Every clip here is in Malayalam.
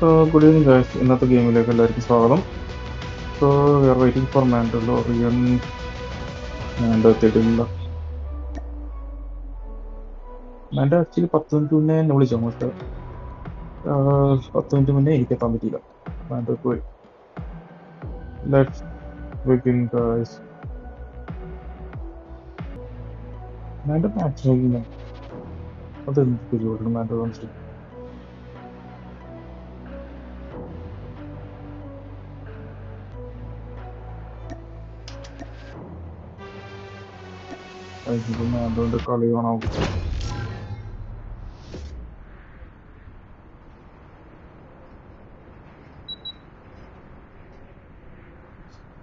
സോ ഗുഡ് ഈവനിങ് ഗൈസ് ഇന്നത്തെ ഗെയിമിലേക്ക് എല്ലാവർക്കും സ്വാഗതം. So we are waiting for Mando റിയൻ Mando എത്തിയിട്ടില്ല മാൻഡോ ആക്ച്വലി പത്ത് മിനിറ്റ് മുന്നേ എന്നെ വിളിച്ചു. അങ്ങോട്ട് പത്ത് മിനിറ്റ് മുന്നേ എനിക്ക് എത്താൻ പറ്റിയില്ല. മാൻഡോ പോയി. Let's begin guys Mando match നോക്കില്ല അതെന്ത് പരിപാടിയാണ് മാൻഡോ കാണിച്ചത് മാൻഡോന്റെ കളി കാണാം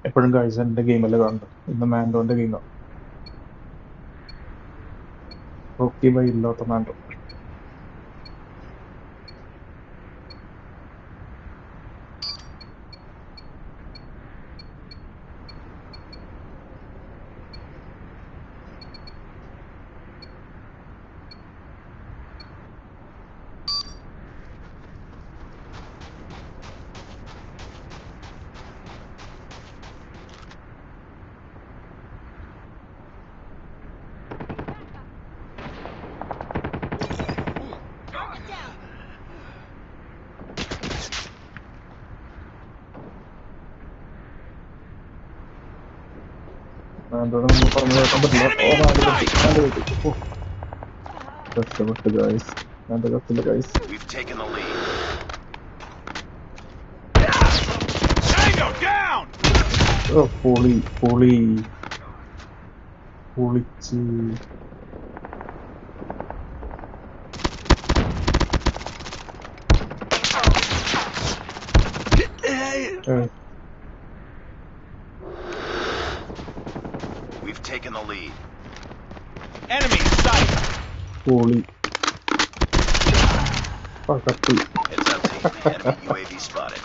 എപ്പോഴും കഴിച്ചതിന്റെ ഗെയിം ഗെയിമല്ലേ കാണുന്നത്? ഇന്ന് മാൻഡോന്റെ ഗെയിമാണ് റോക്കി ബൈ ഇല്ലാത്ത മാൻഡോ. മാൻഡോനെ നമ്മൾ പറഞ്ഞു കേൾക്കാൻ പറ്റില്ല ഓ മാൻഡോ കത്തി മാൻഡോ കത്തി ഓ കഷ്ടപ്പെട്ട് guys Mando കത്തില്ല guys We've taken the lead. Tango down! ഓ പൊളി പൊളി പൊളിച്ച് Right. We've taken the lead. Enemy sight. Holy. Fuck that. It's. Enemy UAV spotted.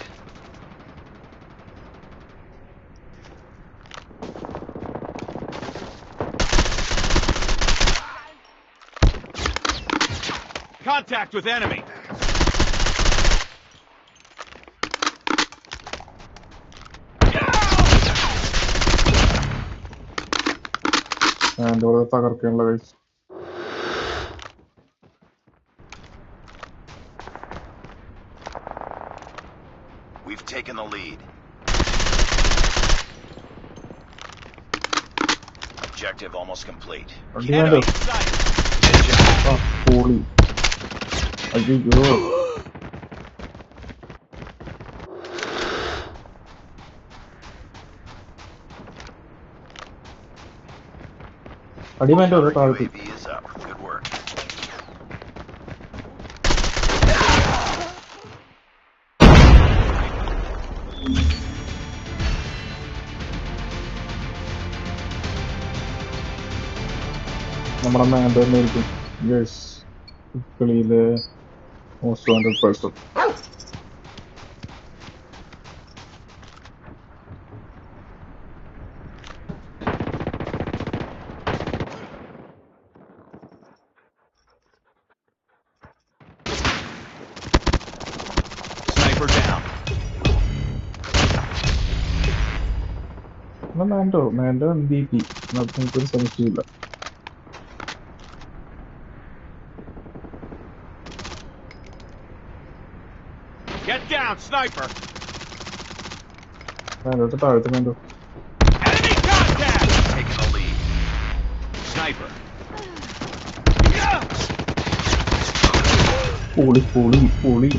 Contact with enemy. മാൻഡോ തകർക്കാനുള്ള guys We've taken the lead. Objective almost complete. വണ്ടി മാൻഡോ Enemy in sight! ആ പൊളി അയ്യോ അടി മാൻഡോ താഴ്ത്തി UAV Is up. Good work. നമ്മുടെ മാൻഡോ തന്നെ ആയിരിക്കും യെസ് കളിയിലെ most wanted person എന്നാ മാൻഡോ മാൻഡോ എം ബി പി അത് നമുക്കൊരു സംശയമില്ല Get down, sniper! മാൻഡോട്ട് താഴത്തെ മാൻഡോ Enemy contact! Taking the lead. Sniper. പൊളി പൊളി പൊളി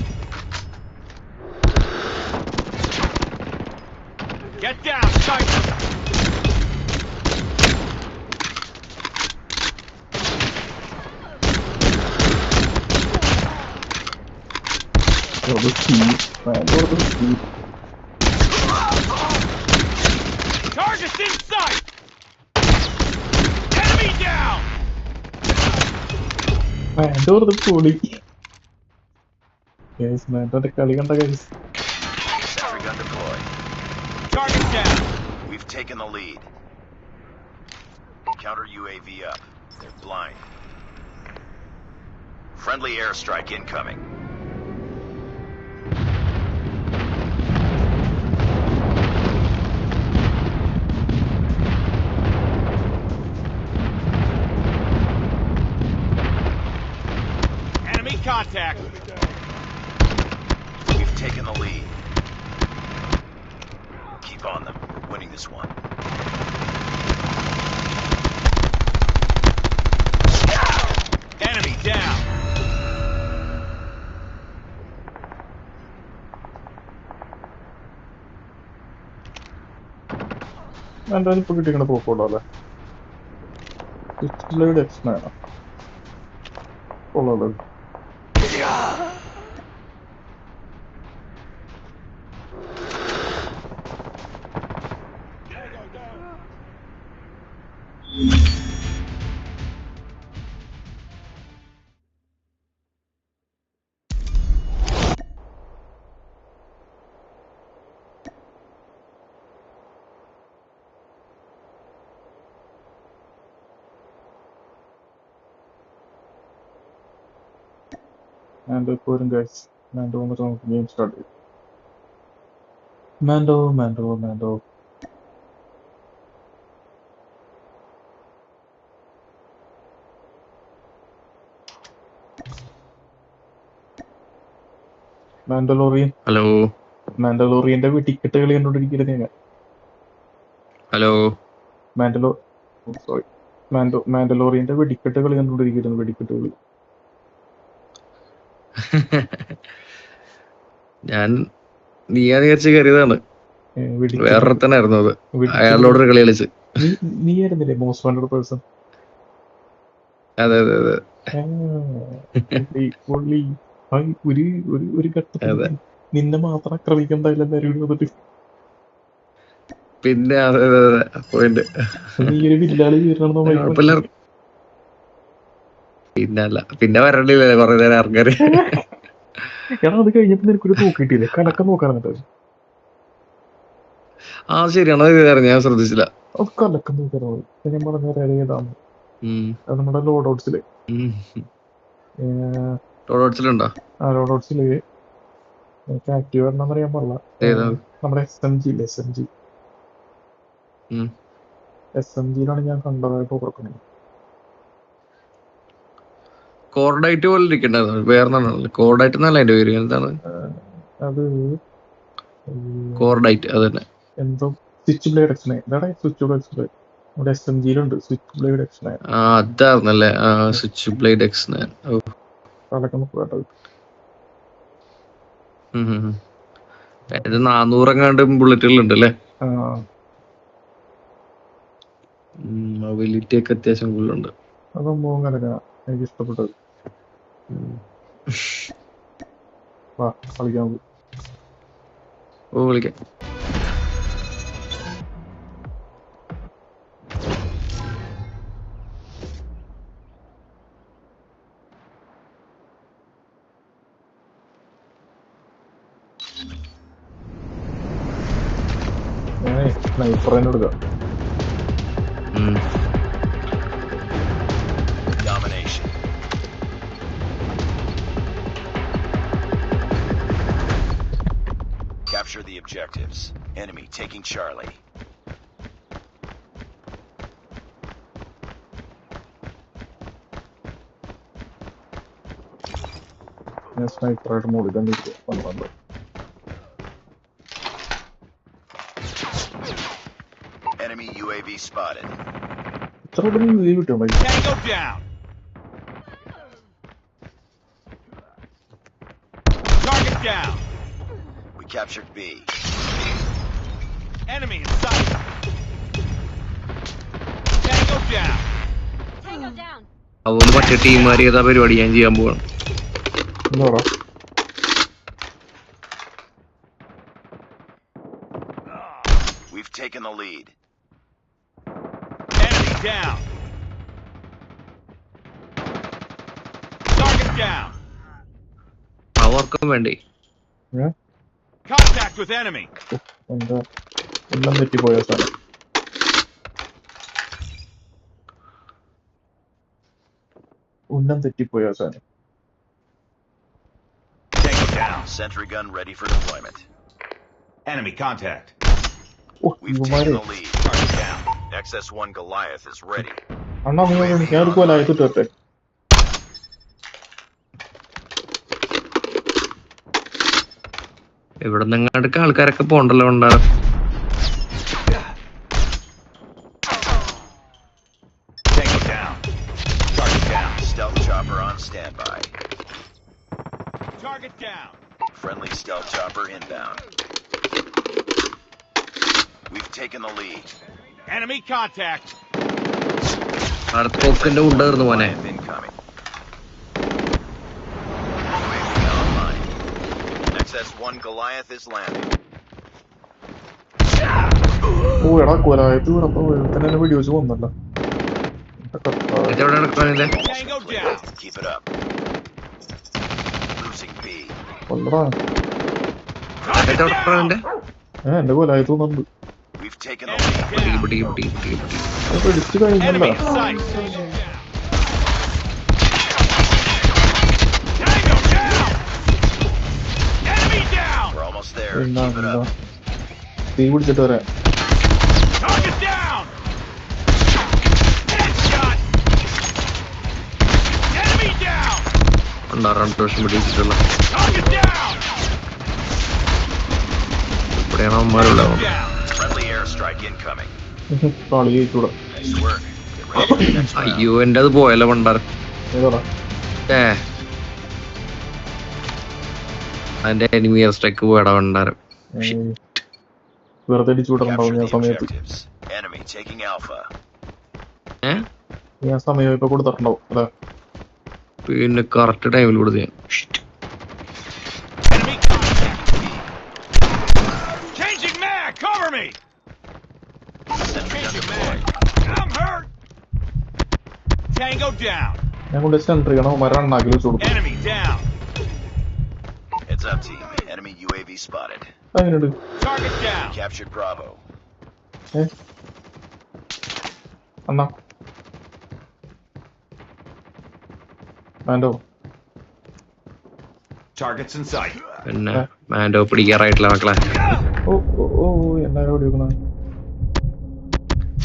Target's in sight! Enemy down! Man, door the pool. Guys, man, don't take a look at guys. Sentry gun deployed. Target down! We've taken the lead. Counter UAV up. They're blind. Friendly airstrike incoming. contact. We've taken the lead. Keep on them. We're winning this one. Enemy down. എന്തായാലും ഇപ്പൊ കിട്ടിക്കണ തോക്കുള്ളൂ അല്ലേ സ്വിച്ച് ബ്ലേഡ് എക്സ് ആണ് Omega! മാൻഡോ പോരും ഗൈസ് മാൻഡോ വന്നിട്ട് നമുക്ക് ഗെയിം സ്റ്റാർട്ട് ചെയ്യും മാൻഡോ മാൻഡോ മാൻഡോ മാൻഡലോറിയൻ ഹലോ മാൻഡലോറിയന്റെ ടിക്കറ്റ് കളി കണ്ടോണ്ടിരിക്കരുത് ഞാൻ. ഹലോ മാൻഡലോ സോറി മാൻഡോ മാൻഡലോറിയന്റെ വെടിക്കെട്ട് കളി കണ്ടോണ്ടിരിക്കുന്നു വെടിക്കെട്ട് കളി. ഞാൻ നീയാന്ന് വിചാരിച്ച് കയറിയതാണ് വേറൊരുത്തനായിരുന്നു അത്. അയാളോട് കളി കളിച്ച്. നീ- ആയിരുന്നില്ലേ മോസ്റ്റ് വണ്ടർ പേഴ്സൺ അതെ അതെ അതെ. ഒരു ഒരു ഒരു ഘട്ടത്തിൽ അതെ. നിന്നെ മാത്രം വന്നിട്ട്. പിന്നെ അതെ പോയിന്റ്. നീ ഒരു വില്ലാളി കുഴപ്പമില്ല പിന്നെ അല്ല പിന്നെ വരണ്ടില്ലേ കൊറേ നേരം ഇറങ്ങാറ് എടാ അത് കഴിഞ്ഞപ്പോ നിനക്കൊരു തൂക്കിയിട്ടില്ലേ കണക്കം കണക്ക എന്നിട്ട്. ആ ശരിയാണ്. അത് ഞാൻ ശ്രദ്ധിച്ചില്ല. അത് കലക്കം നോക്കണം. ഞാൻ പറഞ്ഞ നേരം ഏതാണ് ഉം, അത് നമ്മുടെ ലോഡ് ഔട്ട്സിൽ. ആ ലോഡ് ഔട്ട്സിൽ എനിക്ക് ആക്റ്റീവ് വരണമെന്ന് അറിയാൻ പാടില്ല. ഏതാ? നമ്മുടെ S M G S M G ഉം. എസ് എം ജിയിലാണ് ഞാൻ കണ്ടതായിട്ട് ഓർക്കുന്നത് കോർഡായിട്ട് പോലെ ഇരിക്കണ്ടത് വേറെ കോർഡായിട്ട് എന്നല്ല എന്റെ പേര്. എന്താണ്? അത് കോർഡായിട്ട്. അത് തന്നെ. എന്തോ സ്വിച്ച് ബ്ലേഡ് എക്സ്നൈൻ എന്താടാ സ്വിച്ച് ബ്ലേഡ് എക്സ്നൈൻ നമ്മുടെ എസ് എം ജിയിലുണ്ട് സ്വിച്ച് ബ്ലേഡ് എക്സ്നൈൻ ആ അതായിരുന്നല്ലേ. ആ സ്വിച്ച് ബ്ലേഡ് എക്സ് ഓ. അതൊക്കെ നമുക്ക് വേണ്ടത് ഉം, ഉം, ഉം. ഇത് നാനൂറെങ്ങാണ്ട് ബുള്ളറ്റുകളുണ്ട് അല്ലേ മൊബിലിറ്റി ഒക്കെ അത്യാവശ്യം കൂടുതലുണ്ട്. അത് സംഭവം കലക്കാ എനിക്ക് ഇഷ്ടപ്പെട്ടത്. കളിക്കാൻ ഓ വിളിക്കാം. ഞാനേ സ്നൈപ്പർ തന്നെ എടുക്കാം. objectives. Enemy taking Charlie. ഞാൻ സ്നൈപ്പറായിട്ട് മുകളിൽ തന്നെ ഇരിക്കും പന്ത്രണ്ട് Enemy UAV spotted. ഇത്ര പെട്ടെന്ന് ലീവ് കിട്ടും Tango down. Captured B. Enemy in sight. Tango down. Tango down. അതുപോലെ മറ്റേ ടീമുകാർ ഏതാ പരിപാടി ഞാൻ ചെയ്യാൻ പോവാണ് We've taken the lead. Enemy down. Target down. അവർക്കും വേണ്ടേ Contact with enemy. എന്താ എല്ലാം തെറ്റിപ്പോയ സാധനം ഉന്നം തെറ്റിപ്പോയ സാധനം Tango down. Sentry gun ready for deployment. Enemy contact. Oh We've ഇവന്മാരെ taken the lead. Target down. XS-1 Goliath is ready. അണ്ണാ നിങ്ങൾ ഞാൻ ഒരു ഇവിടെ നിങ്ങടക്ക് ആൾക്കാരൊക്കെ പോണ്ടല്ലോ ഉണ്ടാകും Tango down. Target down. Stealth chopper on standby. Target down. Friendly stealth chopper inbound. We've taken the lead. Enemy contact. അർത്തോക്കിന്റെ ഉണ്ടായിരുന്നു മോനെ Goliath XS-1 Goliath is landing. ഓ എടാ കൊലായത്ത് വീണപ്പോ തന്നെ എന്നെ വെടി വെച്ച് കൊന്നല്ല. Keep it up. Losing B. കൊല്ലടാ ഏ എന്റെ കൊലായത്ത് തോന്നുന്നുണ്ട് We've taken the lead. Enemy പിടി down. പിടി പിടി പിടി പിടി അത് പിടിച്ചു കഴിഞ്ഞല്ല Enemy in sight. Nice work. Get ready for the next round. അയ്യോ എന്റെ അത് പോയല്ലോ ഏതാടാ ഏ അതിന്റെ എനിമി സ്ട്രൈക്ക് പോയി ഇടപെടണ്ടാരം വെറുതെ അടിച്ചു പിന്നെ കറക്റ്റ് ടൈമിൽ കൊടുത്ത ഞാൻ. കൊണ്ട് സെൻട്രിക്കണം മരണ്ണാക്കി വെച്ചു കൊടുക്കും. Enemy down. Heads up, team. Enemy UAV spotted. അങ്ങനെയുണ്ട് Target down. Captured Bravo. ഏ അണ്ണാ വേണ്ടോ Targets in sight. പിന്നെ മാൻഡോ പിടിക്കാറായിട്ടില്ല മക്കളെ ഓ ഓ ഓ എല്ലാരും ഓടി വെക്കണ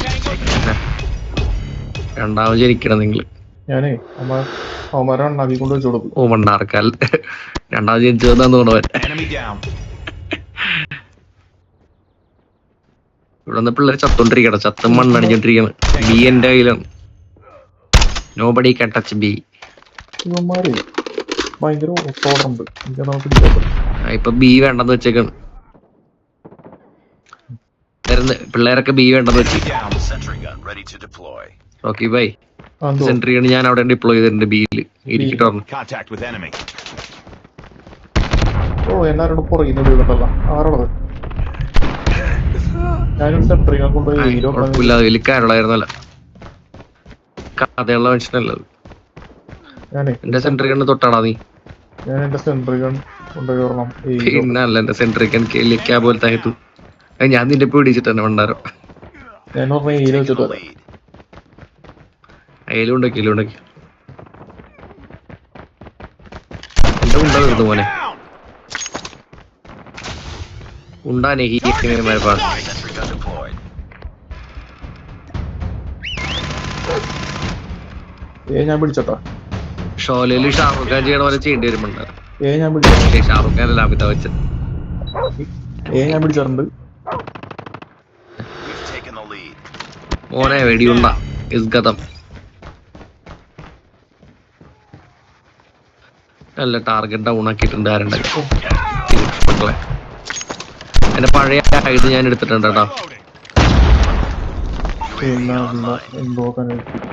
Tango down. രണ്ടാമത് ജനിക്കണം നിങ്ങൾ ഞാനേ അവന്മാരെ അണ്ണാക്കി കൊണ്ട് വെച്ച് കൊടുക്കും. ഓ മണ്ണാർക്കാൽ രണ്ടാമത് ജനിച്ചതെന്നാന്ന് തോന്നുന്നു Enemy down. ഇവിടെ നിന്ന് പിള്ളേർ ചത്തോണ്ടിരിക്കണം ചത്തും മണ്ണടിച്ചോണ്ടിരിക്കണം ബി എന്റെ കയ്യിലാണ് നോബഡി കെ ടച്ച് ബി ഇവന്മാര് ഭയങ്കര ഓട്ടോടുണ്ട് ഇപ്പൊ ബി വേണ്ടെന്ന് വെച്ചേക്കാണ്. വരുന്ന. പിള്ളേരൊക്കെ ബി വേണ്ടെന്ന് വെച്ച്. Down. Sentry gun ready to deploy. Okay bye സെൻട്രിയാണ് ഞാൻ അവിടെ ഡിപ്ലോയ് ചെയ്തിട്ടുണ്ട് ബിയിൽ ഇരിക്കട്ടോ പറഞ്ഞു ഓ എല്ലാരോടും ആരോടത് ഞാനും സെൻട്രി കൊണ്ടുപോയി വലിയ കഥയുള്ള എന്റെ കണ്ണ് തൊട്ടാടാ നീ. ഞാൻ എന്റെ സെൻട്രി ഗൺ കൊണ്ടുപോയി ഒരെണ്ണം ഈ hero. പിന്നെ അല്ല എന്റെ സെൻട്രി കൺ കേലിക്ക പോലത്തെ ആയത് അത് ഞാൻ നിന്റെ പിടിച്ചിട്ട് തന്നെ ഞാൻ ഹീരോ Taking വെച്ചിട്ട് അയലുണ്ടാക്കി അതിലുണ്ടാക്കി എന്റെ ഉണ്ട തീർന്നു മോനെ. ഉണ്ടാനെ ഈ deployed. ഏ ഞാൻ പിടിച്ചോട്ടോ ഷോലയിൽ ഷാറുഖ് ഖാൻ ചെയ്യണ പോലെ ചെയ്യേണ്ടി വരുമുണ്ട് ഏ ഞാൻ പിടിച്ച ഷാറുഖ് ഖാൻ അല്ല അമിതാഭ് ബച്ചൻ. ഏ ഞാൻ പിടിച്ചിട്ടുണ്ട് മോനെ വെടിയുണ്ട. ഇസ്ഗതം. നല്ല ടാർഗറ്റ് ഡൗൺ ആക്കിയിട്ടുണ്ട് ആരുണ്ട് മക്കളെ. എന്റെ പഴയ ഇത് ഞാൻ എടുത്തിട്ടുണ്ട് കേട്ടോ.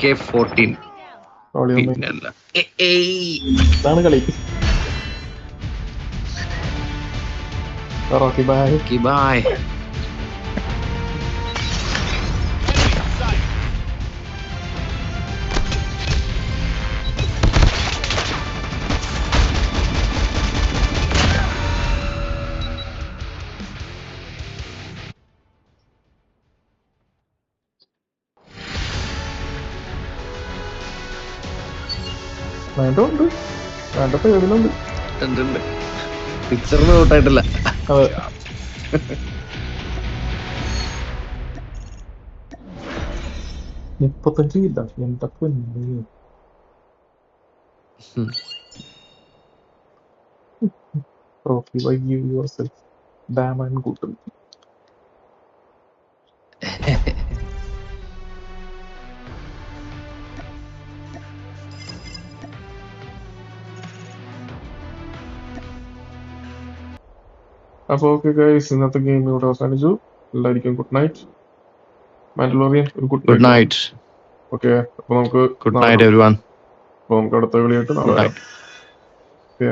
K fourteen. ഇതാണ് കളി. ബായ്. ഉണ്ട് വേണ്ട പേടിലുണ്ട് ഉണ്ട് പിക്ചറിന് ഔട്ടായിട്ടില്ല. അതെ. മുപ്പത്തഞ്ച് ഇല്ല എന്താ പൊന്നെ. ഉം. ട്രോഫി ബൈ യുവർ സെൽഫ് ഡാമൻ കൂട്ടും അപ്പോൾ ഓക്കെ ഗൈസ് ഇന്നത്തെ ഗെയിം ഇവിടെ അവസാനിച്ചു. എല്ലാവർക്കും ഗുഡ് നൈറ്റ് മാൻഡലോറിയൻ ഒരു ഗുഡ് ഗുഡ് നൈറ്റ് ഓക്കെ അപ്പോൾ നമുക്ക് ഗുഡ് നൈറ്റ് എവരിവൺ അപ്പോൾ അപ്പൊ നമുക്ക് അടുത്ത കളിയായിട്ട് നാളെ ഓക്കെ